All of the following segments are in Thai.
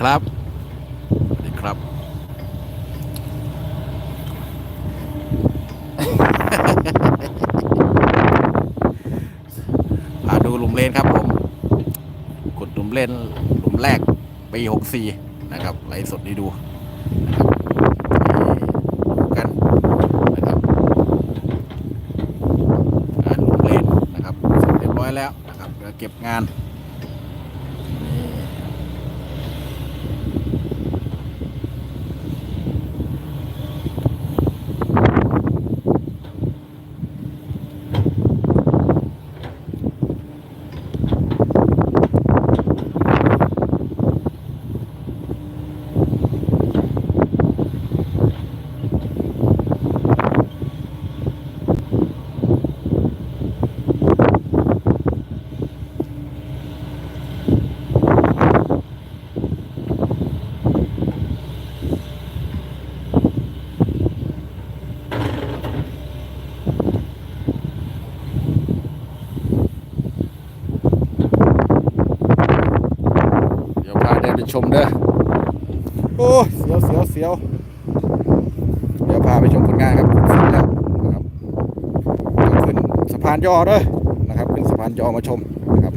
ครับสวัสดีครับ พาดูหลุมเลนครับผม กดหลุมเลนหลุมแรกปี64 นะครับไลสดให้ดูนะครับดูกันนะครับงานหลุมเลนนะครับเสร็จเรียบร้อยแล้วนะครับเดี๋ยวเก็บงาน ชมเด้อโอ้เสียวเสียวเสียวเดี๋ยวพาไปชมผลงานครับเสร็จแล้วนะครับขึ้นสะพานยอเด้อนะครับขึ้นสะพานยอมาชมนะครับ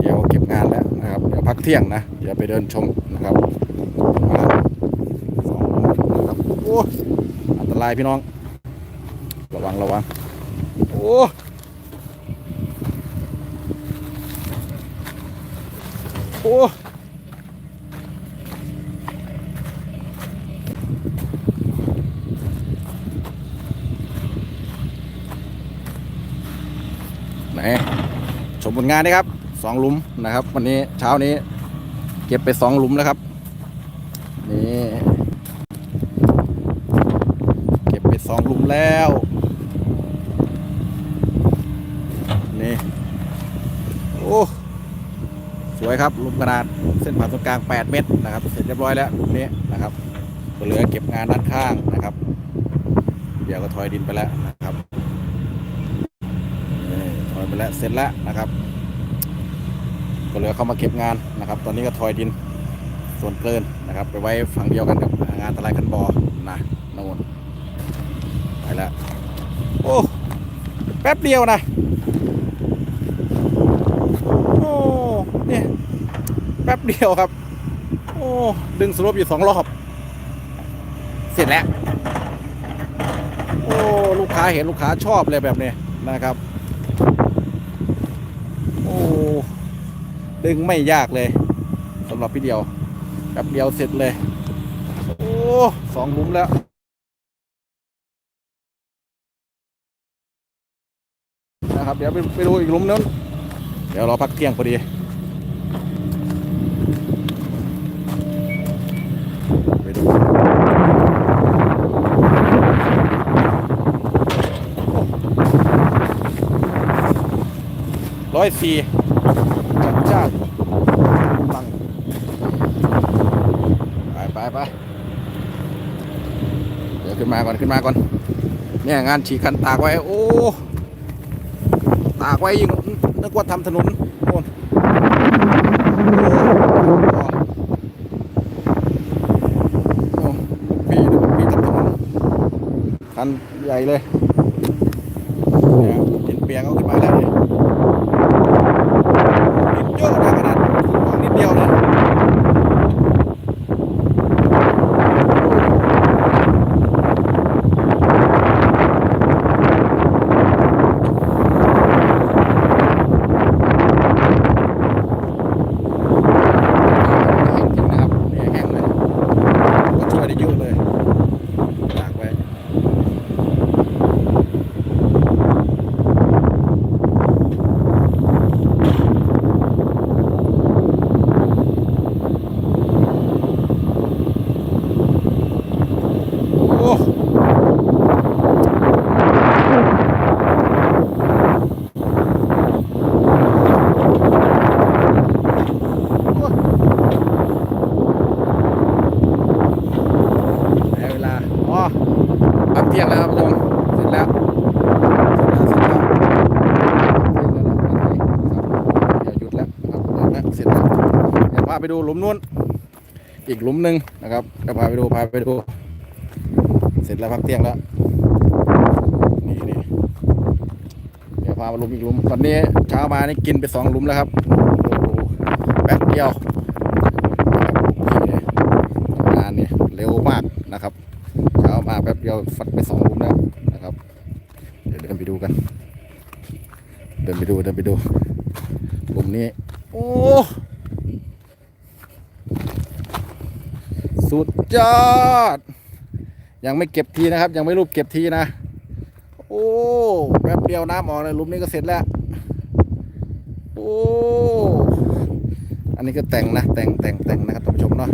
เดี๋ยวเก็บงานแล้วนะครับเดี๋ยวพักเที่ยงนะเดี๋ยวไปเดินชมนะครับสองนะครับโอ้อันตรายพี่น้อง ระวังระวังโอ้โอ้ ไหนชมผลงานนี่ครับสองหลุมนะครับ วันนี้เช้านี้เก็บไปสองหลุมแล้วครับนี่เก็บไปสองหลุมแล้วนี่โอ้สวยครับหลุมขนาดเส้นผ่านศูนย์กลาง 8 เมตรนะครับ เสร็จเรียบร้อยแล้วหลุมนี้นะครับเหลือเก็บงานด้านข้างนะครับ เดี๋ยวก็ถอยดินไปแล้วนะครับ นี่ถอยไป แล้วเสร็จแล้วนะครับ ก็เหลือเข้ามาเก็บงานนะครับ ตอนนี้ก็ถอยดินส่วนเกินนะครับ ไปไว้ฝั่งเดียวกันกับงานตะไลคันบอนะโน่นไปแล้วโอ้แป๊บเดียวนะโอ้เนี่ยแป๊บเดียวครับ โอ้ดึงสลบอยู่สองรอบ เสร็จแล้ว โอ้ลูกค้าเห็นลูกค้าชอบเลยแบบนี้นะครับ โอ้ ดึงไม่ยากเลยสำหรับพี่เดียวแป๊บเดียวเสร็จเลย โอ้สองลุมแล้วนะครับเดี๋ยวไปไปดูอีกลุมนึงเดี๋ยวรอพักเที่ยงพอดีไปดูร้อยสี่ จ้าฟังไปไปไปเดี๋ยวขึ้นมาก่อนขึ้นมาก่อน เนี่ยงานฉีกคันตากไว้ โอ้ ตากไว้ยิ่งนึกว่าทำถนนโน่นโอ้พี่พี่ทำถนนคันใหญ่เลยเนี่ยนเปียกเอาขึ้นมาแล้วเนี่ย นิดเยอะนะขนาดของนิดเดียวเลยแห้งจริงนะครับเนี่ยแห้งเลยก็ช่วยได้เยอะเลยตากไว้ โอ้ได้เวลา อ๋อพักเที่ยงแล้วครับผมเสร็จแล้วเสร็จแล้วเสร็จแล้วเดี๋ยวหยุดแล้วนะครับเสร็จแล้วเดี๋ยวพาไปดูหลุมนู้น อีกหลุมหนึ่งนะครับเดี๋ยวพาไปดูพาไปดู เสร็จแล้วพักเที่ยงแล้วนี่นี่เดี๋ยวพามาหลุมอีกหลุมตอนนี้เช้ามานี่กินไปสองหลุมแล้วครับแป๊บเดียวงานนี่เร็วมากนะครับ มาแป๊บเดียวฟัดไปสองลุมแล้วนะครับ เดี๋ยวเดินไปดูกัน เดินไปดูเดินไปดูลุมนี้ โอ้สุดยอด ยังไม่เก็บทีนะครับ ยังไม่รูปเก็บทีนะ โอ้แป๊บเดียวน้ำออกเลยลุมนี้ก็เสร็จแล้ว โอ้อันนี้ก็แต่งนะแต่งแต่งแต่งนะครับท่านผู้ชมเนาะ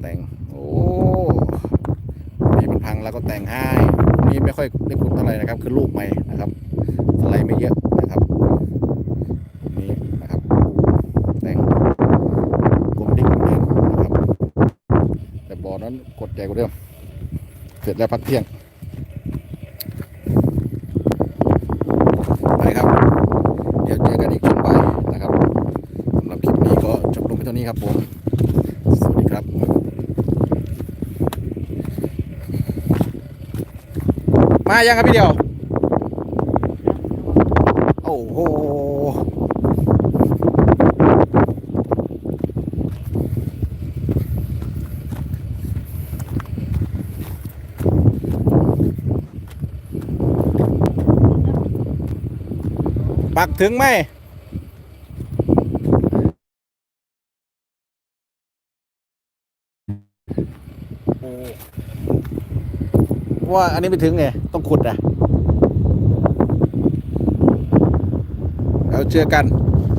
แต่งโอ้นี่มันพัง แล้วก็แต่งให้นี่ไม่ค่อยได้ขุดเท่าไหร่นะครับ คือรูปใหม่นะครับอะไรไม่เยอะนะครับนี่นะครับ แต่งกลมดิ๊กเหมือนเดิมนะครับ แต่บ่อนั้นกดใหญ่กว่าเดิมเสร็จแล้วพักเที่ยงไปครับ เดี๋ยวเจอกันอีกช่วงบ่ายนะครับสำหรับคลิปนี้ก็จบลงไปเท่านี้ครับผม สวัสดีครับ มายังครับพี่เดียว โอ้โหปักถึงไหม ว่าอันนี้ไม่ถึงไงต้องขุดนะแล้วเจอกัน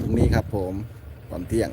ตรงนี้ครับผมตอนเที่ยง